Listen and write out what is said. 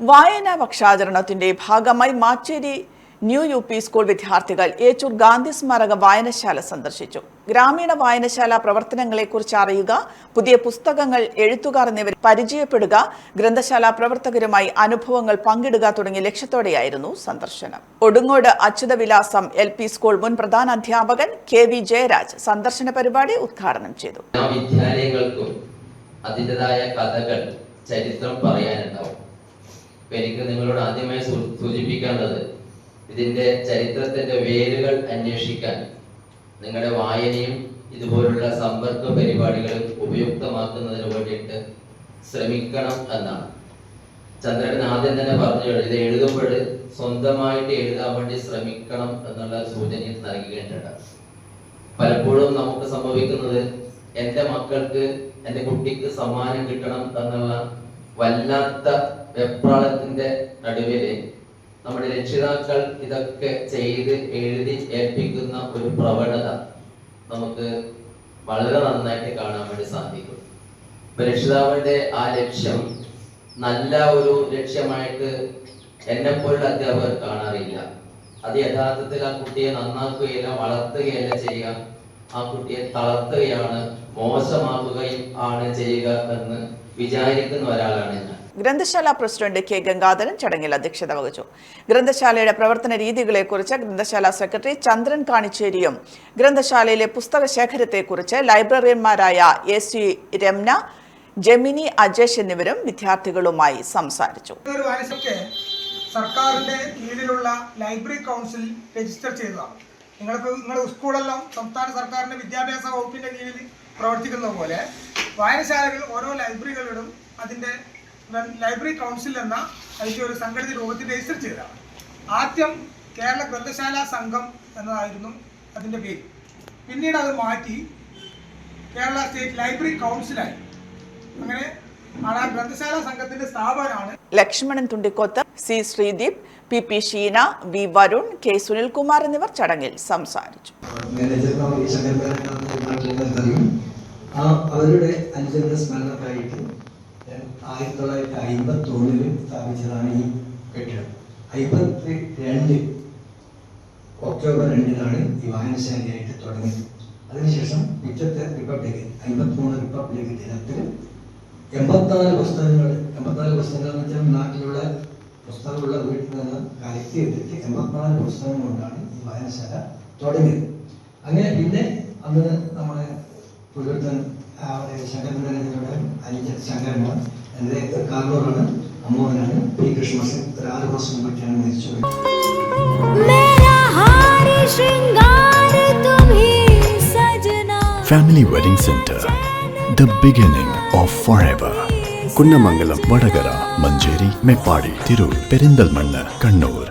വായനാ പക്ഷാചരണത്തിന്റെ ഭാഗമായി Macheri new U P school വിദ്യാർത്ഥികൾ ഏച്ചൂർ ഗാന്ധി സ്മാരക വായനശാല സന്ദർശിച്ചു. ഗ്രാമീണ വായനശാല പ്രവർത്തനങ്ങളെക്കുറിച്ച് അറിയുക പുതിയ പുസ്തകങ്ങൾ എഴുത്തുകാർ എന്നിവരെ പരിചയപ്പെടുക ഗ്രന്ഥശാല പ്രവർത്തകരുമായി അനുഭവങ്ങൾ പങ്കിടുക തുടങ്ങിയ ലക്ഷ്യത്തോടെയായിരുന്നു സന്ദർശനം. Odungode Achuthavilasam L P school മുൻ പ്രധാന അധ്യാപകൻ കെ വി ജയരാജ് സന്ദർശന പരിപാടി ഉദ്ഘാടനം ചെയ്തു. വിദ്യാലയങ്ങൾക്കും അതിന്റെതായ കഥകൾ ചരിത്രം പറയാനുണ്ടാവും. എനിക്ക് നിങ്ങളോട് ആദ്യമായി സൂചിപ്പിക്കേണ്ടത് ഇതിന്റെ ചരിത്രത്തിന്റെ വേരുകൾ അന്വേഷിക്കാൻ നിങ്ങളുടെ വായനയും ഇതുപോലുള്ള സമ്പർക്ക പരിപാടികളും ഉപയുക്തമാക്കുന്നതിന് വേണ്ടിയിട്ട് ശ്രമിക്കണം എന്നാണ്. ചന്ദ്രൻ ആദ്യം തന്നെ പറഞ്ഞു ഇത് എഴുതുമ്പോൾ സ്വന്തമായിട്ട് എഴുതാൻ വേണ്ടി ശ്രമിക്കണം എന്നുള്ള സൂചന നൽകുകയുണ്ട് പലപ്പോഴും നമുക്ക് സംഭവിക്കുന്നത് എന്റെ മക്കൾക്ക് എന്റെ കുട്ടിക്ക് സമ്മാനം കിട്ടണം എന്നുള്ള വല്ലാത്ത വെപ്രാളത്തിന്റെ നടുവിൽ നമ്മുടെ രക്ഷിതാക്കൾ ഇതൊക്കെ ചെയ്ത് എഴുതി ഏൽപ്പിക്കുന്ന ഒരു പ്രവണത നമുക്ക് വളരെ നന്നായിട്ട് കാണാൻ വേണ്ടി സാധിക്കും. രക്ഷിതാവിന്റെ ആ ലക്ഷ്യം നല്ല ഒരു ലക്ഷ്യമായിട്ട് എന്നെ പോലുള്ള അധ്യാപകർ കാണാറില്ല. അത് യഥാർത്ഥത്തിൽ ആ കുട്ടിയെ നന്നാക്കുകയില്ല വളർത്തുകയല്ല ചെയ്യുക. ആ കുട്ടിയെ തളർത്തുകയാണ് മോശമാക്കുകയും ആണ് ചെയ്യുക എന്ന് വിചാരിക്കുന്ന ഒരാളാണ് ഞാൻ. ഗ്രന്ഥശാല പ്രസിഡന്റ് കെ ഗംഗാധരൻ ചടങ്ങിൽ അധ്യക്ഷത വഹിച്ചു. ഗ്രന്ഥശാലയുടെ പ്രവർത്തന രീതികളെക്കുറിച്ച് ഗ്രന്ഥശാല സെക്രട്ടറി ചന്ദ്രൻ കാണിച്ചേരിയും ഗ്രന്ഥശാലയിലെ പുസ്തക ശേഖരത്തെക്കുറിച്ച് ലൈബ്രറിയന്മാരായ എ സി രമ്ന ജമിനി അജേഷ് എന്നിവരും വിദ്യാർത്ഥികളുമായി സംസാരിച്ചു. സർക്കാരിന്റെ കീഴിലുള്ള ലൈബ്രറി കൗൺസിൽ രജിസ്റ്റർ ചെയ്തതാണ് നിങ്ങൾക്ക് നിങ്ങളുടെ സ്കൂളെല്ലാം സംസ്ഥാന സർക്കാരിന്റെ വിദ്യാഭ്യാസ വകുപ്പിന്റെ കീഴിൽ പ്രവർത്തിക്കുന്ന പോലെ വായനശാലകൾ ഓരോ ലൈബ്രറികളിലും ലൈബ്രറി കൗൺസിൽ എന്ന അതിന്റെ ഒരു സംഘടിത രൂപത്തിൽ രജിസ്റ്റർ ചെയ്തതാണ്. ആദ്യം കേരള ഗ്രന്ഥശാല സംഘം എന്നതായിരുന്നു അതിന്റെ പേര്. പിന്നീട് അത് മാറ്റി കേരള സ്റ്റേറ്റ് ലൈബ്രറി കൗൺസിലായി. അങ്ങനെ ആണ് ആ ഗ്രന്ഥശാല സംഘത്തിന്റെ സ്ഥാപനമാണ് Lakshmanan Thundikoth C Sreedeep P P Sheena V Varun K Sunilkumar എന്നിവർ ചടങ്ങിൽ സംസാരിച്ചു. അവരുടെ അനുചരണ സ്മരണക്കായിട്ട് ആയിരത്തി തൊള്ളായിരത്തി അമ്പത്തി ഒന്നിൽ സ്ഥാപിച്ചതാണ് ഈ കെട്ടിടം. അമ്പത്തി രണ്ട് ഒക്ടോബർ രണ്ടിനാണ് ഈ വായനശാലയായിട്ട് തുടങ്ങിയത്. അതിനുശേഷം പിറ്റത്തെ റിപ്പബ്ലിക് അമ്പത്തിമൂന്ന് റിപ്പബ്ലിക് ദിനത്തിൽ എൺപത്തിനാല് പുസ്തകങ്ങൾ എൺപത്തിനാല് പുസ്തകങ്ങൾ എന്ന് വെച്ചാൽ നാട്ടിലുള്ള പുസ്തകമുള്ള വീട്ടിൽ നിന്ന് കളക്ട് ചെയ്തിട്ട് എൺപത്തിനാല് പുസ്തകം കൊണ്ടാണ് ഈ വായനശാല തുടങ്ങിയത്. അങ്ങനെ പിന്നെ അന്ന് നമ്മുടെ പുലർത്തൻ ശങ്കരന്റെ അനുജൻ ശങ്കരനാണ് എന്റെ കാർണൂറാണ് അമ്മോഹനാണ്. പി ക്രിസ്മസ് ഒരു ആറ് മാസം മുമ്പാണ് മരിച്ചുപോയത് family wedding centre the beginning of forever Kunnamangalam Vadakara Manjeri Meppadi Tirur Perinthalmanna Kannur.